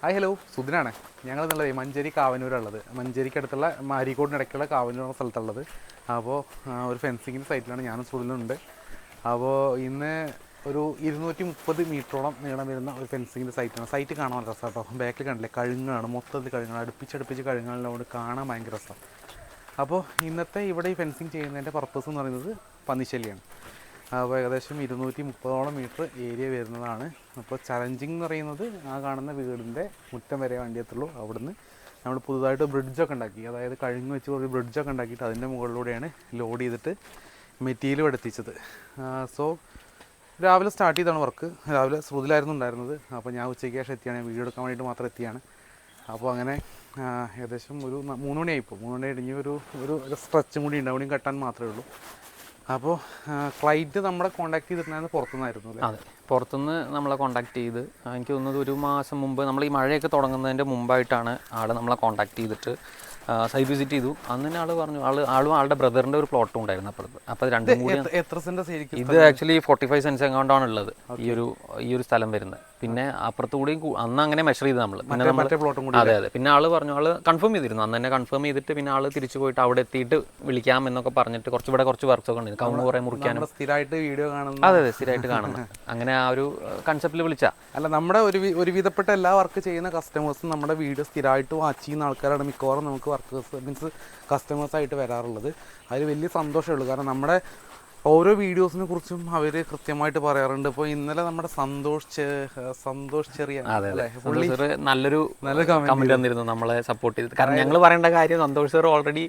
Hi hello സുധിനാണ് ഞങ്ങൾ എന്നുള്ളത് മഞ്ചേരി കാവനൂരുള്ളത്. മഞ്ചേരിക്കടുത്തുള്ള മാരിക്കോടിനിടയ്ക്കുള്ള കാവനൂർ എന്ന സ്ഥലത്തുള്ളത്. അപ്പോൾ ഒരു ഫെൻസിങ്ങിന്റെ സൈറ്റിലാണ് ഞാനും സുധിനുണ്ട് അപ്പോൾ ഇന്ന് ഒരു ഇരുന്നൂറ്റി മുപ്പത് മീറ്ററോളം നീളം വരുന്ന ഒരു ഫെൻസിങ്ങിന്റെ സൈറ്റാണ്. സൈറ്റ് കാണാൻ രസമാണ് കേട്ടോ ബാക്കിൽ കണ്ടില്ലേ? കഴുങ്ങാണ്. മൊത്തത്തിൽ കഴുങ്ങാണ്. അടുപ്പിച്ചടുപ്പിച്ച് കഴുങ്ങാനുള്ളതുകൊണ്ട് കാണാൻ ഭയങ്കര രസമാണ് അപ്പോൾ ഇന്നത്തെ ഇവിടെ ഈ ഫെൻസിങ് ചെയ്യുന്നതിന്റെ പർപ്പസ് എന്ന് പറയുന്നത് പന്നിശല്യാണ്. അപ്പോൾ ഏകദേശം ഇരുന്നൂറ്റി മുപ്പതോളം മീറ്റർ ഏരിയ വരുന്നതാണ്. അപ്പോൾ ചലഞ്ചിങ് എന്ന് പറയുന്നത് ആ കാണുന്ന വീടിന്റെ മുറ്റം വരെ വണ്ടി എത്തുള്ളൂ അവിടുന്ന് നമ്മൾ പുതുതായിട്ട് ബ്രിഡ്ജൊക്കെ ഉണ്ടാക്കി. അതായത് കഴിഞ്ഞ് വെച്ച് കുറച്ച് ബ്രിഡ്ജൊക്കെ ഉണ്ടാക്കിയിട്ട് അതിന്റെ മുകളിലൂടെയാണ് ലോഡ് ചെയ്തിട്ട് മെറ്റീരിയൽ എടുത്തിച്ചത് സോ രാവിലെ സ്റ്റാർട്ട് ചെയ്താണ് വർക്ക് രാവിലെ ശ്രുതിലായിരുന്നു ഉണ്ടായിരുന്നത്. അപ്പോൾ ഞാൻ ഉച്ചയ്ക്ക് ശേഷം എത്തിയാണ്. വീഡിയോ എടുക്കാൻ വേണ്ടിയിട്ട് മാത്രം എത്തിയാണ്. അപ്പോൾ അങ്ങനെ ഏകദേശം ഒരു മൂന്ന് മൂന്ന് മണിയായിപ്പോൾ മൂന്ന് മണി കഴിഞ്ഞ് ഒരു ഒരു സ്ട്രെച്ചും കൂടി ഉണ്ട് അവിടെയും കെട്ടാൻ മാത്രമേ ഉള്ളൂ. അപ്പോൾ ക്ലൈന്റ് നമ്മളെ കോൺടാക്ട് ചെയ്തിട്ടുണ്ടായിരുന്നു പുറത്തുനിന്നായിരുന്നു അതെ. പുറത്തുനിന്ന് നമ്മളെ കോണ്ടാക്ട് ചെയ്ത് എനിക്ക് തോന്നുന്നത് ഒരു മാസം മുമ്പ് നമ്മൾ ഈ മഴയൊക്കെ തുടങ്ങുന്നതിന്റെ മുമ്പായിട്ടാണ് ആൾ നമ്മളെ കോണ്ടാക്ട് ചെയ്തിട്ട് സൈറ്റ് വിസിറ്റ് ചെയ്തു. അന്ന് തന്നെ ആൾ പറഞ്ഞു ആൾ ആളും ആളുടെ ബ്രദറിന്റെ ഒരു പ്ലോട്ടും ഉണ്ടായിരുന്നു അപ്പുറത്ത്. അപ്പൊ രണ്ടും കൂടി എത്ര- സെന്റ് ഇത് ആക്ച്വലി ഫോർട്ടി ഫൈവ് സെൻസ് എങ്ങാണ്ടാണ് ഉള്ളത് ഈ ഒരു ഈ ഒരു സ്ഥലം വരുന്നത്. പിന്നെ അപ്പുറത്ത് കൂടിയും അന്ന് അങ്ങനെ മെഷർ ചെയ്ത് നമ്മൾ പിന്നെ നമ്മൾ അതെ അതെ. പിന്നെ ആൾ പറഞ്ഞു ആൾ കൺഫേം ചെയ്തിരുന്നു. അന്ന് തന്നെ കൺഫേം ചെയ്തിട്ട് പിന്നെ ആൾ തിരിച്ചു പോയിട്ട് അവിടെ എത്തിയിട്ട് വിളിക്കാം എന്നൊക്കെ പറഞ്ഞിട്ട് കുറച്ച് ഇവിടെ കുറച്ച് വർക്ക്സ് ഒക്കെ ഉണ്ടായിരുന്നു. കൗണ്ട് കുറെ മുറിക്കാനും. സ്ഥിരമായിട്ട് വീഡിയോ കാണുന്നു അതെ അതെ സ്ഥിരമായിട്ട് കാണുന്നു. അങ്ങനെ ആ ഒരു കൺസെപ്റ്റിൽ വിളിച്ച. അല്ല നമ്മുടെ ഒരു ഒരുവിധപ്പെട്ട എല്ലാ വർക്ക് ചെയ്യുന്ന കസ്റ്റമേഴ്സും നമ്മുടെ വീഡിയോ സ്ഥിരമായിട്ട് വാച്ച് ചെയ്യുന്ന ആൾക്കാരാണ് മിക്കവാറും നമുക്ക് വർക്കേഴ്സ് മീൻസ് കസ്റ്റമേഴ്സ് ആയിട്ട് വരാറുള്ളത്. അതിൽ വലിയ സന്തോഷമേ ഉള്ളൂ. കാരണം നമ്മുടെ ഓരോ വീഡിയോസിനെ കുറിച്ചും അവർ കൃത്യമായിട്ട് പറയാറുണ്ട്. ഇപ്പോൾ ഇന്നലെ നമ്മുടെ സന്തോഷ് സന്തോഷ് ചെറിയ? നല്ലൊരു നല്ല കമന്റ് തന്നിരുന്നു നമ്മളെ സപ്പോർട്ട് ചെയ്ത്. കാരണം ഞങ്ങൾ പറയേണ്ട കാര്യം സന്തോഷ് സാർ ഓൾറെഡി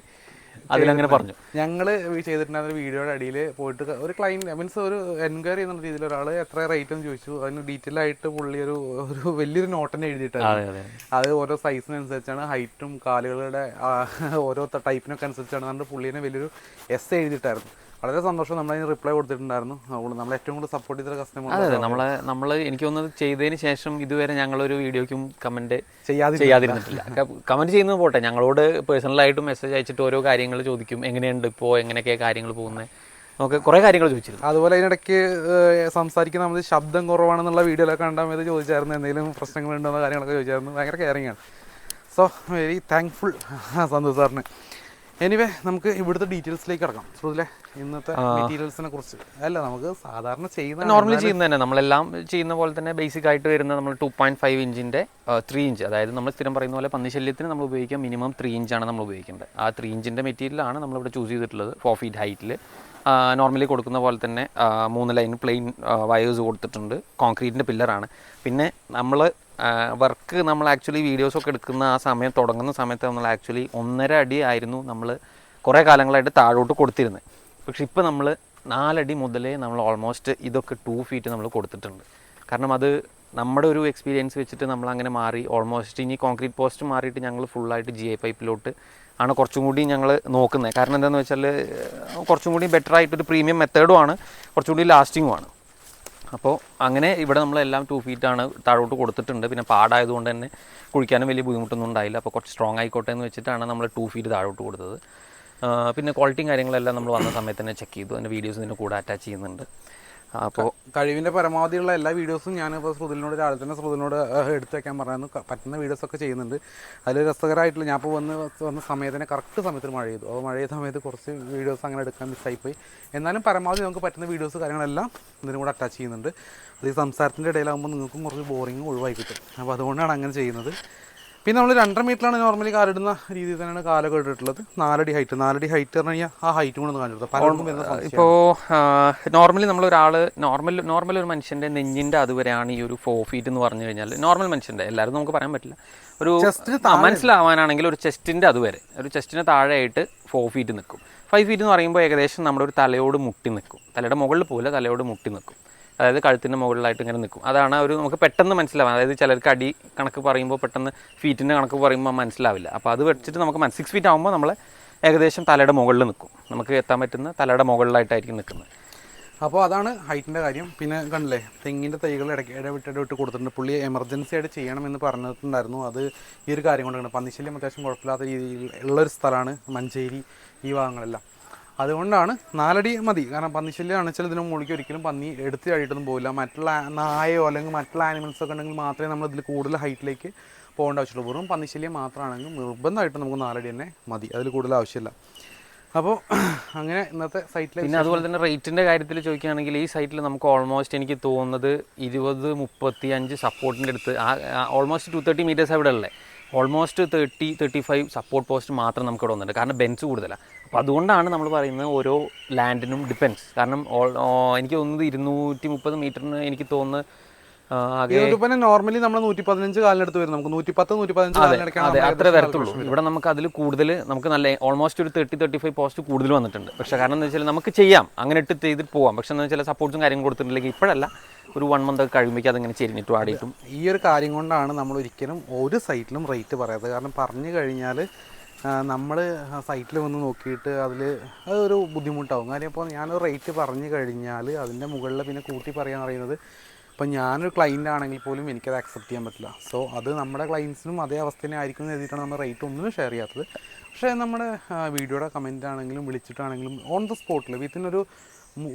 അതിലങ്ങനെ പറഞ്ഞു. ഞങ്ങൾ ചെയ്തിട്ടുണ്ടായിരുന്ന വീഡിയോയുടെ അടിയിൽ പോയിട്ട് ഒരു ക്ലൈന്റ് മീൻസ് ഒരു എൻക്വയറി ചെയ്യുന്ന രീതിയിൽ ഒരാൾ എത്ര റേറ്റ് എന്ന് ചോദിച്ചു. അതിന് ഡീറ്റെയിൽ ആയിട്ട് പുള്ളി ഒരു ഒരു വലിയൊരു നോട്ട് തന്നെ എഴുതിയിട്ടായിരുന്നു. അതെ ഓരോ സൈസിനനുസരിച്ചാണ് ഹൈറ്റും കാലുകളുടെ ഓരോ ടൈപ്പിനൊക്കെ അനുസരിച്ചാണ് നമ്മുടെ പുള്ളീനെ വലിയൊരു എസ് എഴുതിയിട്ടായിരുന്നു. വളരെ സന്തോഷം നമ്മൾ അതിന് റിപ്ലൈ കൊടുത്തിട്ടുണ്ടായിരുന്നു. നമ്മൾ ഏറ്റവും കൂടുതൽ സപ്പോർട്ട് ചെയ്ത കസ്റ്റമർ അതെ നമ്മളെ നമ്മൾ എനിക്ക് തോന്നുന്നത് ചെയ്തതിന് ശേഷം ഇതുവരെ ഞങ്ങളൊരു വീഡിയോയ്ക്കും കമന്റ് ചെയ്യാതെ ചെയ്യാതിരുന്നിട്ടില്ല. കമന്റ് ചെയ്യുന്നത് പോട്ടെ. ഞങ്ങളോട് പേഴ്സണലായിട്ട് മെസ്സേജ് അയച്ചിട്ട് ഓരോ കാര്യങ്ങൾ ചോദിക്കും. എങ്ങനെയുണ്ട് ഇപ്പോൾ എങ്ങനെയൊക്കെയാണ് കാര്യങ്ങൾ പോകുന്നത് നമുക്ക് കുറേ കാര്യങ്ങൾ ചോദിച്ചിരുന്നു. അതുപോലെ അതിനിടയ്ക്ക് സംസാരിക്കുന്ന നമ്മൾ ശബ്ദം കുറവാണെന്നുള്ള വീഡിയോയിലൊക്കെ കണ്ടാൽ മതി ചോദിച്ചായിരുന്നു. എന്തെങ്കിലും പ്രശ്നങ്ങളുണ്ടോ എന്ന കാര്യങ്ങളൊക്കെ ചോദിച്ചായിരുന്നു. ഭയങ്കര കെയറിംഗ് ആണ്. സോ വെരി താങ്ക്ഫുൾ സന്തോഷ് സാറിന്. എനിവേ നമുക്ക് ഇവിടുത്തെ ഡീറ്റെയിൽസിലേക്ക് കിടക്കാം. ശ്രുതിലെ ഇന്നത്തെ മെറ്റീരിയൽസിനെ കുറിച്ച്. അല്ല നമുക്ക് സാധാരണ ചെയ്യുന്ന നോർമലി ചെയ്യുന്ന തന്നെ. നമ്മളെല്ലാം ചെയ്യുന്ന പോലെ തന്നെ ബേസിക് ആയിട്ട് വരുന്ന നമ്മൾ ടു പോയിന്റ് ഫൈവ് ഇഞ്ചിന്റെ ത്രീ ഇഞ്ച്. അതായത് നമ്മൾ സ്ഥിരം പറയുന്ന പോലെ പന്നിശല്യത്തിന് നമ്മൾ ഉപയോഗിക്കുക മിനിമം ത്രീ ഇഞ്ചാണ് നമ്മൾ ഉപയോഗിക്കേണ്ടത്. ആ ത്രീ ഇഞ്ചിന്റെ മെറ്റീരിയലാണ് നമ്മളിവിടെ ചൂസ് ചെയ്തിട്ടുള്ളത് ഫോർ ഫീറ്റ് ഹൈറ്റിൽ നോർമലി കൊടുക്കുന്ന പോലെ തന്നെ മൂന്ന് ലൈൻ പ്ലെയിൻ വയേഴ്സ് കൊടുത്തിട്ടുണ്ട്. കോൺക്രീറ്റിന്റെ പില്ലറാണ്. പിന്നെ നമ്മൾ വർക്ക് നമ്മൾ ആക്ച്വലി വീഡിയോസൊക്കെ എടുക്കുന്ന ആ സമയം തുടങ്ങുന്ന സമയത്ത് നമ്മൾ ആക്ച്വലി ഒന്നര അടി ആയിരുന്നു നമ്മൾ കുറേ കാലങ്ങളായിട്ട് താഴോട്ട് കൊടുത്തിരുന്നത്. പക്ഷെ ഇപ്പോൾ നമ്മൾ നാലടി മുതലേ നമ്മൾ ഓൾമോസ്റ്റ് ഇതൊക്കെ ടു ഫീറ്റ് നമ്മൾ കൊടുത്തിട്ടുണ്ട്. കാരണം അത് നമ്മുടെ ഒരു എക്സ്പീരിയൻസ് വെച്ചിട്ട് നമ്മൾ അങ്ങനെ മാറി ഓൾമോസ്റ്റ് ഇനി കോൺക്രീറ്റ് പോസ്റ്റ് മാറിയിട്ട് ഞങ്ങൾ ഫുള്ളായിട്ട് ജി ഐ പൈപ്പിലോട്ട് ആണ് കുറച്ചും കൂടി ഞങ്ങൾ നോക്കുന്നത്. കാരണം എന്താണെന്ന് വെച്ചാൽ കുറച്ചും കൂടി ബെറ്റർ ആയിട്ടൊരു പ്രീമിയം മെത്തേഡും ആണ് കുറച്ചും കൂടി ലാസ്റ്റിങ്ങും ആണ്. അപ്പോൾ അങ്ങനെ ഇവിടെ നമ്മളെല്ലാം ടു ഫീറ്റാണ് താഴോട്ട് കൊടുത്തിട്ടുണ്ട്. പിന്നെ പാടായതുകൊണ്ട് തന്നെ കുഴിക്കാനും വലിയ ബുദ്ധിമുട്ടൊന്നും ഉണ്ടായില്ല. അപ്പോൾ കുറച്ച് സ്ട്രോങ് ആയിക്കോട്ടെ എന്ന് വെച്ചിട്ടാണ് നമ്മൾ ടു ഫീറ്റ് താഴോട്ട് കൊടുത്തത്. പിന്നെ ക്വാളിറ്റിയും കാര്യങ്ങളെല്ലാം നമ്മൾ വന്ന സമയത്ത് തന്നെ ചെക്ക് ചെയ്തു. അതിന്റെ വീഡിയോസ് ഇതിന്റെ കൂടെ അറ്റാച്ച് ചെയ്യുന്നുണ്ട്. അപ്പോൾ കഴിവിന്റെ പരമാവധിയുള്ള എല്ലാ വീഡിയോസും ഞാൻ ശ്രുതിലിനോട് രാവിലെ തന്നെ ശ്രുതിനോട് എടുത്തു വെക്കാൻ പറഞ്ഞു പറ്റുന്ന വീഡിയോസ് ഒക്കെ ചെയ്യുന്നുണ്ട്. അതിൽ രസകരമായിട്ടുള്ള ഞാൻ ഇപ്പോൾ വന്ന് വന്ന സമയത്തിന് കറക്റ്റ് സമയത്തിന് മഴ ചെയ്തു അപ്പോൾ മഴ ചെയ്ത സമയത്ത് കുറച്ച് വീഡിയോസ് അങ്ങനെ എടുക്കാൻ മിസ്സായിപ്പോയി. എന്നാലും പരമാവധി നമുക്ക് പറ്റുന്ന വീഡിയോസ് കാര്യങ്ങളെല്ലാം ഇതിനും കൂടെ അറ്റാച്ച് ചെയ്യുന്നുണ്ട്. അത് ഈ സംസാരത്തിന്റെ ഇടയിലാകുമ്പോൾ നിങ്ങൾക്കും കുറച്ച് ബോറിങ് ഒഴിവായി കിട്ടും. അപ്പോൾ അതുകൊണ്ടാണ് അങ്ങനെ ചെയ്യുന്നത്. പിന്നെ നമ്മൾ രണ്ടര മീറ്ററിലാണ് നോർമലി കാലിടുന്ന രീതിയിൽ തന്നെയാണ് കാലൊക്കെ ഇട്ടിട്ടുള്ളത്. നാലടി ഹൈറ്റ് നാലടി ഹൈറ്റ് പറഞ്ഞു കഴിഞ്ഞാൽ ആ ഹൈറ്റ് കൂടെ ഒന്ന് കാണിച്ചു പലർക്കും വരുന്ന സംശയം ഇപ്പോൾ നോർമലി നമ്മളൊരാൾ നോർമൽ നോർമൽ ഒരു മനുഷ്യന്റെ നെഞ്ഞിന്റെ അതുവരെയാണ് ഈ ഒരു ഫോർ ഫീറ്റ് എന്ന് പറഞ്ഞു കഴിഞ്ഞാൽ നോർമൽ മനുഷ്യന്റെ എല്ലാവരും നമുക്ക് പറയാൻ പറ്റില്ല. ഒരു മനസ്സിലാവാനാണെങ്കിൽ ഒരു ചെസ്റ്റിന്റെ അതുവരെ. ഒരു ചെസ്റ്റിന് താഴെയായിട്ട് ഫോർ ഫീറ്റ് നിൽക്കും. ഫൈവ് ഫീറ്റ് എന്ന് പറയുമ്പോൾ ഏകദേശം നമ്മുടെ ഒരു തലയോട് മുട്ടി നിൽക്കും. തലയുടെ മുകളിൽ പോലെ തലയോട് മുട്ടി നിൽക്കും. അതായത് കഴുത്തിന്റെ മുകളിലായിട്ട് ഇങ്ങനെ നിൽക്കും. അതാണ് ഒരു നമുക്ക് പെട്ടെന്ന് മനസ്സിലാവാം അതായത് ചിലർക്ക് അടി കണക്ക് പറയുമ്പോൾ പെട്ടെന്ന് ഫീറ്റിന്റെ കണക്ക് പറയുമ്പോൾ മനസ്സിലാവില്ല. അപ്പോൾ അത് വെച്ചിട്ട് നമുക്ക് സിക്സ് ഫീറ്റ് ആകുമ്പോൾ നമ്മൾ ഏകദേശം തലയുടെ മുകളിൽ നിൽക്കും. നമുക്ക് എത്താൻ പറ്റുന്ന തലയുടെ മുകളിലായിട്ടായിരിക്കും നിൽക്കുന്നത്. അപ്പോൾ അതാണ് ഹൈറ്റിന്റെ കാര്യം. പിന്നെ കണ്ടില്ലേ തെങ്ങിന്റെ തൈകൾ ഇടയ്ക്ക് ഇടവിട്ട് ഇടവിട്ട് കൊടുത്തിട്ടുണ്ട്. പുള്ളി എമർജൻസി ആയിട്ട് ചെയ്യണമെന്ന് പറഞ്ഞിട്ടുണ്ടായിരുന്നു. അത് ഈ ഒരു കാര്യം കൊണ്ടാണ്. പന്നിശല്യം അത്യാവശ്യം കുഴപ്പമില്ലാത്ത രീതിയിൽ ഉള്ളൊരു സ്ഥലമാണ് മഞ്ചേരി ഈ ഭാഗങ്ങളെല്ലാം. അതുകൊണ്ടാണ് നാലടി മതി. കാരണം പന്നിശല്യമാണ് വെച്ചാൽ ഇതിന് മുകളിലേക്ക് ഒരിക്കലും പന്നി എടുത്ത് കഴിയിട്ടൊന്നും പോകില്ല മറ്റുള്ള ആ- നായയോ അല്ലെങ്കിൽ മറ്റുള്ള ആനിമൽസ് ഒക്കെ ഉണ്ടെങ്കിൽ മാത്രമേ നമ്മൾ ഇതിൽ കൂടുതൽ ഹൈറ്റിലേക്ക് പോകേണ്ട ആവശ്യമുള്ളൂ. വെറും പന്നിശല്യം മാത്രമാണെങ്കിൽ നിർബന്ധമായിട്ട് നമുക്ക് നാലടി തന്നെ മതി. അതിൽ കൂടുതൽ ആവശ്യമില്ല. അപ്പോൾ അങ്ങനെ ഇന്നത്തെ സൈറ്റിൽ പിന്നെ അതുപോലെ തന്നെ റേറ്റിന്റെ കാര്യത്തിൽ ചോദിക്കുകയാണെങ്കിൽ ഈ സൈറ്റിൽ നമുക്ക് ഓൾമോസ്റ്റ് എനിക്ക് തോന്നുന്നത് ഇരുപത് മുപ്പത്തി അഞ്ച് സപ്പോർട്ടിന്റെ അടുത്ത്. ഓൾമോസ്റ്റ് ടു തേർട്ടി മീറ്റേഴ്സ് അവിടെ ഉള്ളത് almost thirty thirty five support post മാത്രം നമുക്ക് ഇവിടെ വന്നിട്ടുണ്ട്. കാരണം ബെൻസ് കൂടുതലാണ് അപ്പോൾ അതുകൊണ്ടാണ് നമ്മൾ പറയുന്നത് ഓരോ ലാൻഡിനും ഡിപ്പെൻസ് കാരണം എനിക്ക് തോന്നുന്നത് ഇരുന്നൂറ്റി മുപ്പത് മീറ്ററിന് എനിക്ക് തോന്നുന്നത് യൂട്യൂബിനെ നോർമലി നമ്മൾ നൂറ്റി പതിനഞ്ച് കാലിനടുത്ത് വരും. നമുക്ക് നൂറ്റി പത്ത് നൂറ്റി പതിനഞ്ച് അതെ അത്ര വരത്തുള്ളൂ. ഇവിടെ നമുക്ക് അതിൽ കൂടുതൽ നമുക്ക് നല്ല ഓൾമോസ്റ്റ് ഒരു തേർട്ടി തേർട്ടി ഫൈവ് പോസ്റ്റ് കൂടുതൽ വന്നിട്ടുണ്ട്. പക്ഷേ കാരണം എന്താ വെച്ചാൽ നമുക്ക് ചെയ്യാം. അങ്ങനെ ഇട്ട് ചെയ്തിട്ട് പോവാം. പക്ഷെ എന്താ വെച്ചാൽ സപ്പോർട്ട്സും കാര്യങ്ങളും കൊടുത്തിട്ടില്ലെങ്കിൽ ഇപ്പോഴല്ല. ഒരു വൺ മന്ത് ഒക്കെ കഴിയുമ്പോൾ അതിങ്ങനെ ചെരിഞ്ഞിട്ടും ആടിയിട്ടും. ഈ ഒരു കാര്യം കൊണ്ടാണ് നമ്മൾ ഒരിക്കലും ഒരു സൈറ്റിലും റേറ്റ് പറയാത്തത്. കാരണം പറഞ്ഞു കഴിഞ്ഞാൽ നമ്മൾ സൈറ്റിൽ വന്ന് നോക്കിയിട്ട് അതിൽ അതൊരു ബുദ്ധിമുട്ടാവും. കാര്യം ഇപ്പോൾ ഞാനൊരു റേറ്റ് പറഞ്ഞു കഴിഞ്ഞാൽ അതിന്റെ മുകളിൽ പിന്നെ കൂട്ടി പറയാൻ പറയുന്നത് ഇപ്പം ഞാനൊരു ക്ലൈന്റ് ആണെങ്കിൽ പോലും എനിക്കത് അക്സെപ്റ്റ് ചെയ്യാൻ പറ്റില്ല. സോ അത് നമ്മുടെ ക്ലയൻസിനും അതേ അവസ്ഥ തന്നെ ആയിരിക്കും എന്ന് എഴുതിയിട്ടാണ് നമ്മൾ റേറ്റ് ഒന്നും ഷെയർ ചെയ്യാത്തത്. പക്ഷേ നമ്മുടെ വീഡിയോയുടെ കമന്റ് ആണെങ്കിലും വിളിച്ചിട്ടാണെങ്കിലും ഓൺ ദ സ്പോട്ടിൽ വിത്തിൻ ഒരു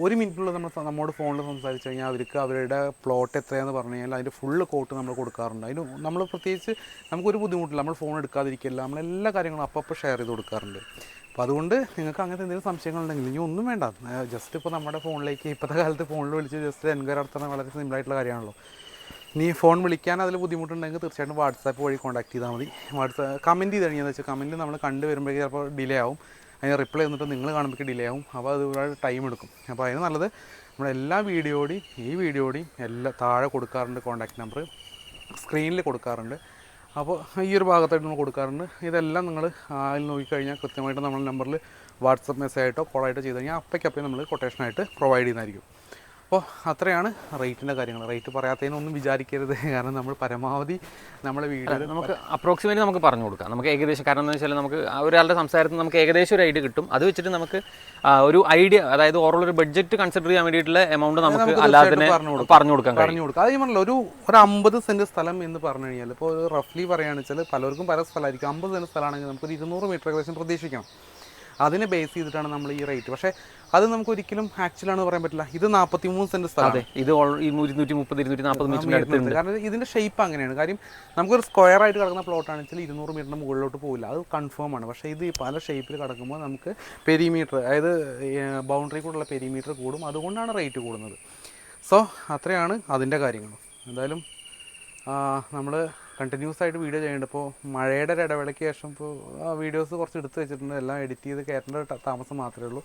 ഒരു മിനിറ്റിനുള്ള നമ്മൾ നമ്മോട് ഫോണിൽ സംസാരിച്ച് കഴിഞ്ഞാൽ അവർക്ക് അവരുടെ പ്ലോട്ട് എത്രയാണെന്ന് പറഞ്ഞു കഴിഞ്ഞാൽ അതിന്റെ ഫുള്ള് കോട്ട് നമ്മൾ കൊടുക്കാറുണ്ട്. അതിന് നമ്മൾ പ്രത്യേകിച്ച് നമുക്കൊരു ബുദ്ധിമുട്ടില്ല. നമ്മൾ ഫോൺ എടുക്കാതിരിക്കില്ല നമ്മൾ എല്ലാ കാര്യങ്ങളും അപ്പോൾ ഷെയർ ചെയ്ത് കൊടുക്കാറുണ്ട്. അപ്പോൾ അതുകൊണ്ട് നിങ്ങൾക്ക് അങ്ങനത്തെ എന്തെങ്കിലും സംശയങ്ങളുണ്ടെങ്കിൽ ഇനി ഒന്നും വേണ്ട. ജസ്റ്റ് ഇപ്പോൾ നമ്മുടെ ഫോണിലേക്ക് ഇപ്പോഴത്തെ കാലത്ത് ഫോണിൽ വിളിച്ച് ജസ്റ്റ് എൻക്വയറി നടത്തുന്ന വളരെ സിമ്പിളായിട്ടുള്ള കാര്യമാണല്ലോ. ഇനി ഫോൺ വിളിക്കാൻ അതിൽ ബുദ്ധിമുട്ടുണ്ടെങ്കിൽ തീർച്ചയായിട്ടും വാട്സാപ്പ് വഴി കോൺടാക്ട് ചെയ്താൽ മതി. വാട്സാപ്പ് കമന്റ് ചെയ്ത് കഴിഞ്ഞാൽ വെച്ചാൽ കമന്റ് നമ്മൾ കണ്ടു വരുമ്പോഴേക്കും ചിലപ്പോൾ ഡിലേ ആവും. അതിന് റിപ്ലൈ വന്നിട്ട് നിങ്ങൾ കാണുമ്പോഴേക്ക് ഡിലേ ആവും. അപ്പോൾ അത് ഒരുപാട് ടൈം എടുക്കും. അപ്പോൾ അതിന് നല്ലത് നമ്മുടെ എല്ലാ വീഡിയോയുടെയും ഈ വീഡിയോയുടെയും എല്ലാ താഴെ കൊടുക്കാറുണ്ട് കോൺടാക്ട് നമ്പർ സ്ക്രീനിൽ കൊടുക്കാറുണ്ട്. അപ്പോൾ ഈ ഒരു ഭാഗത്തായിട്ട് നമ്മൾ കൊടുക്കാറുണ്ട്. ഇതെല്ലാം നിങ്ങൾ അതിൽ നോക്കിക്കഴിഞ്ഞാൽ കൃത്യമായിട്ട് നമ്മുടെ നമ്പറിൽ വാട്സപ്പ് മെസ്സേജ് ആയിട്ടോ കോളായിട്ടോ ചെയ്ത് കഴിഞ്ഞാൽ അപ്പയ്ക്കപ്പേ നമ്മൾ കൊട്ടേഷനായിട്ട് പ്രൊവൈഡ് ചെയ്യുന്നതായിരിക്കും. അപ്പോൾ അത്രയാണ് റേറ്റിന്റെ കാര്യങ്ങൾ. റേറ്റ് പറയാത്തതിനൊന്നും വിചാരിക്കരുത്. കാരണം നമ്മൾ പരമാവധി നമ്മളെ വീട് നമുക്ക് അപ്രോക്സിമേറ്റ് നമുക്ക് പറഞ്ഞു കൊടുക്കാം. നമുക്ക് ഏകദേശം കാരണം എന്ന് വെച്ചാൽ നമുക്ക് ഒരാളുടെ സംസാരത്തിൽ നമുക്ക് ഏകദേശം ഒരു ഐഡിയ കിട്ടും. അത് വെച്ചിട്ട് നമുക്ക് ഒരു ഐഡിയ അതായത് ഓവറോൾ ഒരു ബഡ്ജറ്റ് കൺസിഡർ ചെയ്യാൻ വേണ്ടിയിട്ടുള്ള എമൗണ്ട് നമുക്ക് അല്ലാതെ പറഞ്ഞു കൊടുക്കാം. പറഞ്ഞു കൊടുക്കാം പറഞ്ഞു അത് ഞാൻ പറഞ്ഞല്ലോ ഒരു ഒരു അമ്പത് സെന്റ് സ്ഥലം എന്ന് പറഞ്ഞു കഴിഞ്ഞാൽ ഇപ്പോൾ റഫ്ലി പറയുകയാണെന്ന് വെച്ചാൽ പലർക്കും പല സ്ഥലമായിരിക്കും. അമ്പത് സെന്റ് സ്ഥലമാണെങ്കിൽ നമുക്ക് ഒരു ഇരുന്നൂറ് മീറ്റർ ഏകദേശം പ്രതീക്ഷിക്കണം അതിനെ ബേസ് ചെയ്തിട്ടാണ് നമ്മൾ ഈ റേറ്റ് പക്ഷേ അത് നമുക്ക് ഒരിക്കലും ആക്ച്വലാണ് പറയാൻ പറ്റില്ല. ഇത് നാൽപ്പത്തി മൂന്ന് സെന്റ് സ്ഥലം ഇത് ഈ ഇരുന്നൂറ്റി മുപ്പത് ഇരുന്നൂറ്റി നാൽപ്പത് അടുത്തുണ്ട്. കാരണം ഇതിന്റെ ഷേപ്പ് അങ്ങനെയാണ്. കാര്യം നമുക്കൊരു സ്ക്വയർ ആയിട്ട് കിടക്കുന്ന പ്ലോട്ട് ആണെങ്കിൽ ഇരുന്നൂറ് മീറ്ററിന് മുകളിലോട്ട് പോകില്ല അത് കൺഫേം ആണ്. പക്ഷേ ഇത് പല ഷേപ്പിൽ കിടക്കുമ്പോൾ നമുക്ക് പെരിമീറ്റർ അതായത് ബൗണ്ടറി കൂടുള്ള പെരിമീറ്റർ കൂടും. അതുകൊണ്ടാണ് റേറ്റ് കൂടുന്നത്. സോ അത്രയാണ് അതിന്റെ കാര്യങ്ങൾ. എന്തായാലും നമ്മൾ കണ്ടിന്യൂസ് ആയിട്ട് വീഡിയോ ചെയ്യുന്നുണ്ട്. ഇപ്പോൾ മഴയുടെ ഒരു ഇടവേളയ്ക്ക് ശേഷം ഇപ്പോൾ വീഡിയോസ് കുറച്ച് എടുത്ത് വെച്ചിട്ടുണ്ട്. എല്ലാം എഡിറ്റ് ചെയ്ത് കയറേണ്ട താമസം മാത്രമേ ഉള്ളൂ.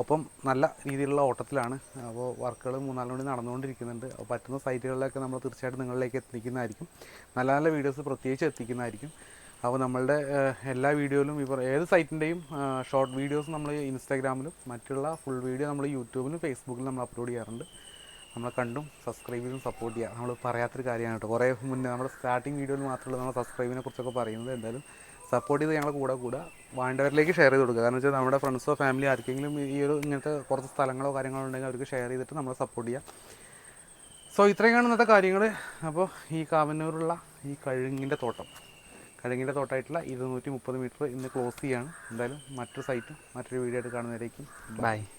ഒപ്പം നല്ല രീതിയിലുള്ള ഓട്ടത്തിലാണ്. അപ്പോൾ വർക്കുകൾ മൂന്നാൽ മണി നടന്നുകൊണ്ടിരിക്കുന്നുണ്ട്. അപ്പോൾ പറ്റുന്ന സൈറ്റുകളിലൊക്കെ നമ്മൾ തീർച്ചയായിട്ടും നിങ്ങളിലേക്ക് എത്തിക്കുന്നതായിരിക്കും. നല്ല നല്ല വീഡിയോസ് പ്രത്യേകിച്ച് എത്തിക്കുന്നതായിരിക്കും. അപ്പോൾ നമ്മളുടെ എല്ലാ വീഡിയോയിലും ഇപ്പോൾ ഏത് സൈറ്റിന്റെയും ഷോർട്ട് വീഡിയോസ് നമ്മൾ ഇൻസ്റ്റാഗ്രാമിലും മറ്റുള്ള ഫുൾ വീഡിയോ നമ്മൾ യൂട്യൂബിലും ഫേസ്ബുക്കിലും നമ്മൾ അപ്ലോഡ് ചെയ്യാറുണ്ട്. നമ്മളെ കണ്ടും സബ്സ്ക്രൈബ് ചെയ്തും സപ്പോർട്ട് ചെയ്യുക നമ്മൾ പറയാത്തൊരു കാര്യമാണ് കേട്ടോ. കുറേ മുന്നേ നമ്മുടെ സ്റ്റാർട്ടിങ് വീഡിയോയിൽ മാത്രമല്ല നമ്മൾ സബ്സ്ക്രൈബിനെ കുറിച്ചൊക്കെ പറയുന്നത്. എന്തായാലും സപ്പോർട്ട് ചെയ്ത് ഞങ്ങളെ കൂടെ കൂടെ. വേണ്ടവരിലേക്ക് ഷെയർ ചെയ്ത് കൊടുക്കുക. കാരണം വെച്ചാൽ നമ്മുടെ ഫ്രണ്ട്സോ ഫാമിലി ആർക്കെങ്കിലും ഈ ഒരു ഇങ്ങനത്തെ കുറച്ച് സ്ഥലങ്ങളോ കാര്യങ്ങളോ ഉണ്ടെങ്കിൽ അവർക്ക് ഷെയർ ചെയ്തിട്ട് നമ്മളെ സപ്പോർട്ട് ചെയ്യുക സോ ഇത്രയൊക്കെയാണ് ഇന്നത്തെ കാര്യങ്ങൾ. അപ്പോൾ ഈ കാവന്നൂരുള്ള ഈ കഴുങ്ങിന്റെ തോട്ടം. കഴുങ്ങിന്റെ തോട്ടമായിട്ടുള്ള ഇരുന്നൂറ്റി മുപ്പത് മീറ്റർ ഇന്ന് ക്ലോസ് ചെയ്യാണ്. എന്തായാലും മറ്റൊരു സൈറ്റും മറ്റൊരു വീഡിയോ ആയിട്ട് കാണുന്നവരേക്കും. ബൈ